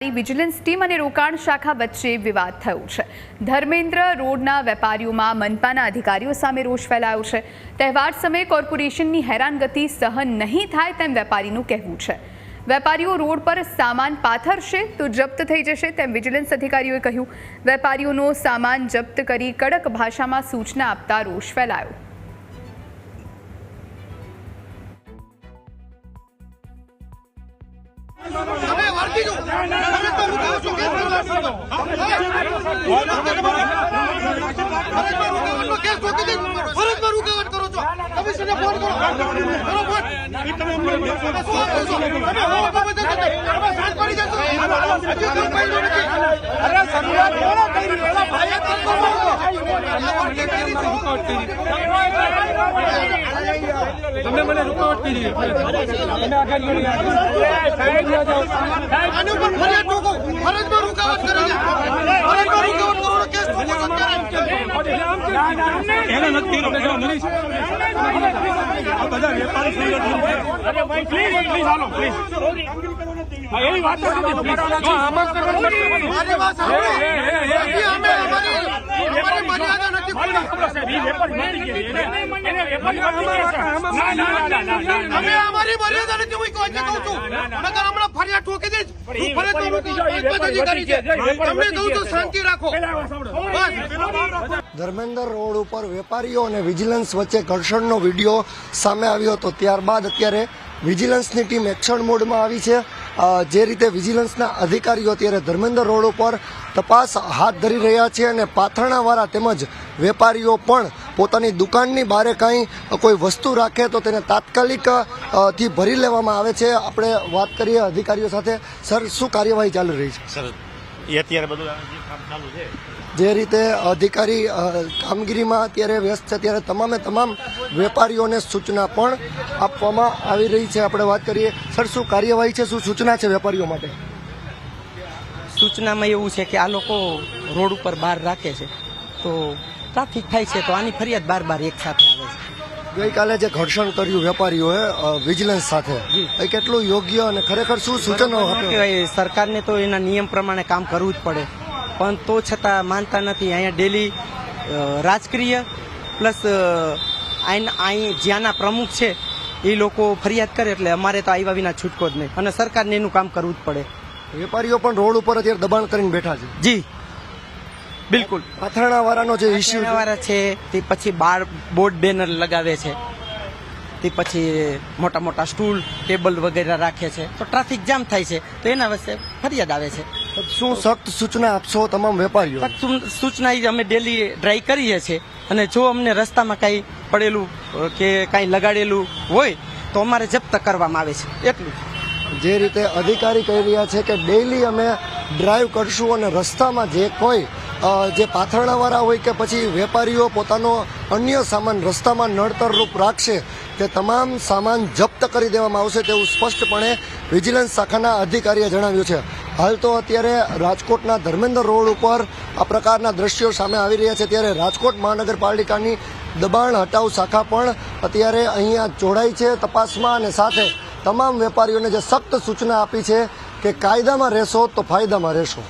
Vigilance team અને રોકાણ શાખા વચ્ચે વિવાદ થયો છે. ધર્મેન્દ્ર રોડના વેપારીઓમાં મનપાના અધિકારીઓ સામે રોષ ફેલાયો છે. તહેવાર સમયે કોર્પોરેશનની હેરાનગતિ સહન નહીં થાય તેમ વેપારીનું કહેવું છે. વેપારીઓ રોડ પર સામાન પાથરશે તો જપ્ત થઈ જશે તેમ વિજિલન્સ અધિકારીઓએ કહ્યું. વેપારીઓનો સામાન જપ્ત કરી કડક ભાષામાં સૂચના આપતા રોષ ફેલાયો. તમે ફરજમાં રૂકાવટ કરો છો કમિશનને ફોન કરો તમે મને રૂકાવટ કરી તમે આગળ ફરજમાં રૂકાવટ કરે રૂકાવટ કેસ નથી બધા વેપારી સંગઠન પ્લીઝ પ્લીઝ હાલો પ્લીઝ એવી વાત ધર્મેન્દ્ર રોડ ઉપર વેપારીઓ અને વિજિલન્સ વચ્ચે ઘર્ષણનો વીડિયો સામે આવ્યો હતો. ત્યારબાદ અત્યારે વિજિલન્સની ટીમ એક્શન મોડમાં આવી છે. જે રીતે વિજિલન્સના અધિકારીઓ અત્યારે ધર્મેન્દ્ર રોડ ઉપર તપાસ હાથ ધરી રહ્યા છે અને પાથરણાવાળા તેમજ વેપારીઓ પણ પોતાની દુકાનની બહારે કાંઈ કોઈ વસ્તુ રાખે તો તેને તાત્કાલિકથી ભરી લેવામાં આવે છે. આપણે વાત કરીએ અધિકારીઓ સાથે. સર, શું કાર્યવાહી ચાલી રહી છે? સર, એ અત્યારે બધું ચાલુ છે જે રીતે અધિકારી કામગીરીમાં અત્યારે વ્યસ્ત છે ત્યારે તમામે તમામ વેપારીઓને સૂચના પણ આપવામાં આવી રહી છે. આપણે વાત કરીએ સર શું કાર્યવાહી છે શું સૂચના છે વેપારીઓ માટે? સૂચનામાં એવું છે કે આ લોકો રોડ ઉપર બહાર રાખે છે. તો ટ્રાફિક થાય છે તો આની ફરિયાદ બાર બાર એક સાથે આવે છે. ગઈકાલે જે ઘર્ષણ કર્યું વેપારીઓએ વિજિલન્સ સાથે એ કેટલું યોગ્ય અને ખરેખર શું સૂચનો સરકારને તો એના નિયમ પ્રમાણે કામ કરવું જ પડે. પણ તો છતાં માનતા નથી. અહીંયા ડેલી રાજકીય પ્લસ અહીં જ્યાંના પ્રમુખ છે એ લોકો ફરિયાદ કરે એટલે અમારે તો આવ્યા વિના છૂટકો જ નહીં. અને સરકારને એનું કામ કરવું જ પડે. વેપારીઓ પણ રોડ ઉપર અત્યારે દબાણ કરીને બેઠા છે. જી. બિલકુલ. પથરાણાવાળાનો જે ઇસ્યુ વાળા છે તે પછી બાર બોર્ડ બેનર લગાવે છે. તે પછી મોટા મોટા સ્ટૂલ ટેબલ વગેરે રાખે છે. તો ટ્રાફિક જામ થાય છે. તો એના વિશે ફરિયાદ આવે છે. શું સખ્ત સૂચના આપશો તમામ વેપારીઓ? સખ્ત સૂચના ઈ અમે ડેલી ડ્રાઈ કરીએ છીએ. અને જો અમને રસ્તામાં કાંઈ પડેલું કે કાંઈ લગાડેલું હોય તો અમારે જપ્ત કરવામાં આવે છે. એટલું જે. રીતે અધિકારી કહી રહ્યા છે કે ડેલી અમે ડ્રાઈવ કરશું અને રસ્તામાં જે કોઈ જે પાથરણાવાળા હોય કે પછી વેપારીઓ પોતાનો અન્ય સામાન રસ્તામાં નડતર રૂપ રાખશે તે તમામ સામાન જપ્ત કરી દેવામાં આવશે તેવું સ્પષ્ટપણે વિજિલન્સ શાખાના અધિકારીએ જણાવ્યું છે. હાલ તો અત્યારે રાજકોટના ધર્મેન્દ્ર રોડ ઉપર આ પ્રકારના દ્રશ્યો સામે આવી રહ્યા છે. ત્યારે રાજકોટ મહાનગરપાલિકાની દબાણ હટાવ શાખા પણ અત્યારે અહીંયા જોડાઈ છે તપાસમાં અને સાથે તમામ વેપારીઓને જે સખ્ત સૂચના આપી છે કે કાયદામાં રહેશો તો ફાયદામાં રહેશો.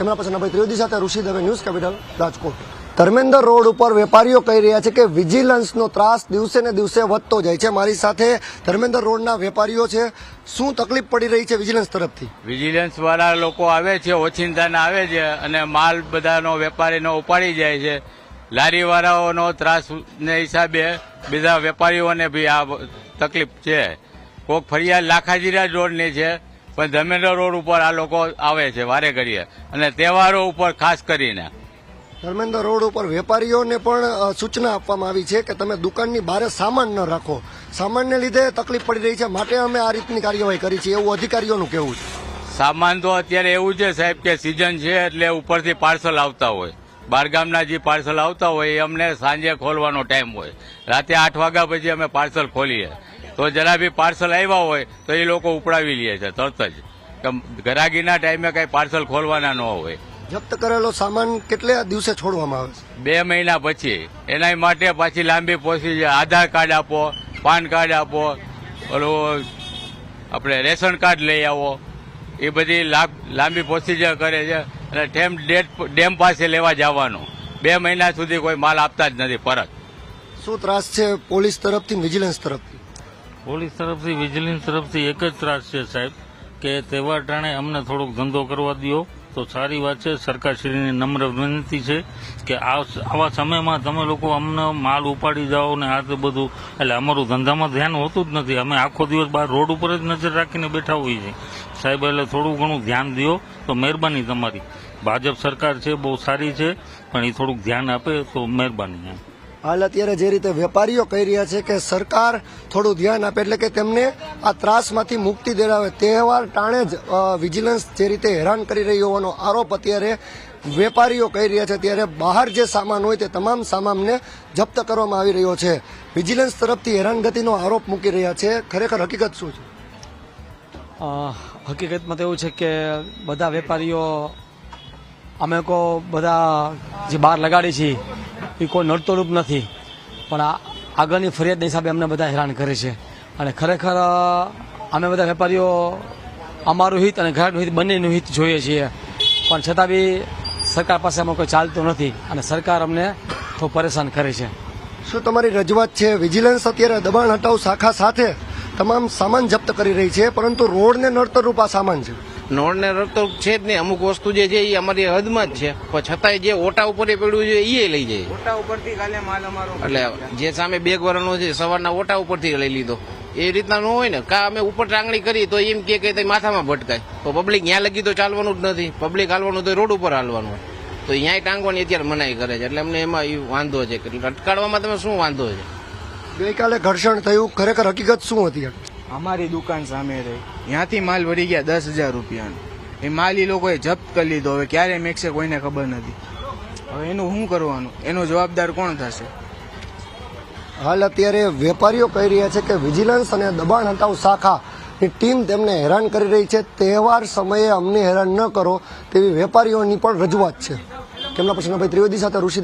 એમના પછી ભાઈ ત્રિવેદી સાથે Rishi Dave news capital Rajkot. Dharmendra road ઉપર વેપારીઓ કહી રહ્યા છે કે વિજિલન્સનો ત્રાસ દિવસે ને દિવસે વધતો જાય છે. મારી સાથે ધર્મેન્દ્ર રોડના વેપારીઓ છે. શું તકલીફ પડી રહી છે વિજિલન્સ તરફથી? વિજિલન્સ વાળા લોકો આવે છે, ઓચિંતાના આવે છે અને માલ બધાનો વેપારીનો ઉપાડી જાય છે. લારીવાળાઓનો ત્રાસને હિસાબે બીજા વેપારીઓને બી આ તકલીફ છે. કોક ફરિયાદ લાખાજીરા રોડની છે, પણ ધર્મેન્દ્ર રોડ ઉપર આ લોકો આવે છે, વારે ઘડીએ. અને તહેવારો ઉપર ખાસ કરીને. ધર્મેન્દ્ર રોડ ઉપર વેપારીઓને પણ સૂચના આપવામાં આવી છે કે તમે દુકાનની બહાર સામાન ન રાખો. સામાનને લીધે તકલીફ પડી રહી છે. માટે અમે આ રીતની કાર્યવાહી કરી છે એવું અધિકારીઓનું કહેવું છે. સામાન તો અત્યારે એવું છે સાહેબ કે સિઝન છે એટલે ઉપરથી પાર્સલ આવતા હોય. બારગામના જે પાર્સલ આવતા હોય એ અમને સાંજે ખોલવાનો ટાઈમ હોય. રાતે આઠ વાગ્યા પછી અમે પાર્સલ ખોલીએ. તો જરા બી પાર્સલ આવ્યા હોય તો એ લોકો ઉપડાવી લે છે તરત જ. ગરાગીના ટાઈમે કઈ પાર્સલ ખોલવાના ન હોય. જપ્ત કરેલો સામાન કેટલા દિવસે છોડવામાં આવે બે મહિના પછી. એના માટે પાછી લાંબી પ્રોસીજર આધાર કાર્ડ આપો પાન કાર્ડ આપો ઓલું આપણે રેશન કાર્ડ લઈ આવો. એ બધી લાંબ- પ્રોસીજર કરે છે અને ડેમ ડેટ ડેમ પાસે લેવા જવાનું. બે મહિના સુધી કોઈ માલ આપતા જ નથી પરત. શું ત્રાસ છે પોલીસ તરફથી વિજિલન્સ તરફથી? પોલીસ તરફથી વિજિલન્સ તરફથી એક જ ત્રાસ છે સાહેબ કે તહેવાર ટાણે અમને થોડોક ધંધો કરવા દો તો સારી વાત છે. સરકારશ્રીની નમ્ર વિનંતી છે કે આવા સમયમાં તમે લોકો અમને માલ ઉપાડી જાઓ ને આ તે બધું. એટલે અમારું ધંધામાં ધ્યાન હોતું જ નથી. અમે આખો દિવસ બહાર રોડ ઉપર જ નજર રાખીને બેઠા હોઈએ છીએ. સાહેબ, એટલે થોડું ઘણું ધ્યાન દો તો મહેરબાની તમારી. ભાજપ સરકાર છે, બહુ સારી છે, પણ એ થોડુંક ધ્યાન આપે તો મહેરબાની હાલ અત્યારે જે રીતે વેપારીઓ કહી રહ્યા છે કે સરકાર થોડું ધ્યાન આપે એટલે કે તેમને આ ત્રાસમાંથી મુક્તિ દેડાવે તહેવાર ટાણે જ વિજિલન્સ જે રીતે હેરાન કરી રહી હોવાનો આરોપ અત્યારે વેપારીઓ કહી રહ્યા છે. ત્યારે બહાર જે સામાન હોય તે તમામ સામાનને જપ્ત કરવામાં આવી રહ્યો છે. વિજિલન્સ તરફથી હેરાનગતિનો આરોપ મૂકી રહ્યા છે. ખરેખર હકીકત શું છે? હકીકતમાં તો એવું છે કે બધા વેપારીઓ, અમે કો બધા જે બહાર લગાડી છીએ એ કોઈ નડતોરૂપ નથી. પણ આ આગળની ફરિયાદના હિસાબે અમને બધા હેરાન કરે છે. અને ખરેખર અમે બધા વેપારીઓ અમારું હિત અને ગ્રાહકનું હિત બંનેનું હિત જોઈએ છીએ. પણ છતાં બી સરકાર પાસે અમે કોઈ ચાલતું નથી અને સરકાર અમને થોડું પરેશાન કરે છે. શું તમારી રજૂઆત છે? વિજિલન્સ અત્યારે દબાણ હટાવ શાખા સાથે તમામ સામાન જપ્ત કરી રહી છે, પરંતુ રોડને નડતરરૂપ આ સામાન છે. નોળને તો છે જ નહીં. અમુક વસ્તુ જે છે એ અમારી હદમાં જ છે. પણ છતાંય જે ઓટા ઉપર એ પડ્યું છે એ લઈ જાય. ઓટા ઉપરથી કાલે માલ અમારો એટલે જે સામે બેગ વરણો છે સવારના ઓટા ઉપરથી લઈ લીધો. એ રીતના ન હોય ને. કા અમે ઉપર ટાંગણી કરી તો એમ કે કે તે માથામાં ભટકાય. તો પબ્લિક ત્યાં લગી તો ચાલવાનું જ નથી. પબ્લિક હાલવાનું તો રોડ ઉપર હાલવાનું હોય. તો ત્યાંય ટાંગવાની અત્યારે મનાઈ કરે છે. એટલે અમને એમાં એ વાંધો છે. કે અટકાડવામાં તમે શું વાંધો છે? ગઈકાલે ઘર્ષણ થયું. ખરેખર હકીકત શું હતી? અમારી દુકાન સામે રહી. ત્યાંથી માલ વળી ગયા દસ હજાર રૂપિયાનો. એ માલ એ લોકોએ જપ્ત કરી લીધો. હવે ક્યારે મેકશે કોઈને ખબર નથી. હવે એનું શું કરવાનું? એનો જવાબદાર કોણ થશે? હાલ અત્યારે વેપારીઓ કહી રહ્યા છે કે વિજિલન્સ અને દબાણ હટાવ શાખાની ટીમ તેમને હેરાન કરી રહી છે. તહેવાર સમયે અમને હેરાન ન કરો તેવી વેપારીઓની પણ રજૂઆત છે. કેમના પ્રશ્નભાઈ ત્રિવેદી સાથે ઋષિ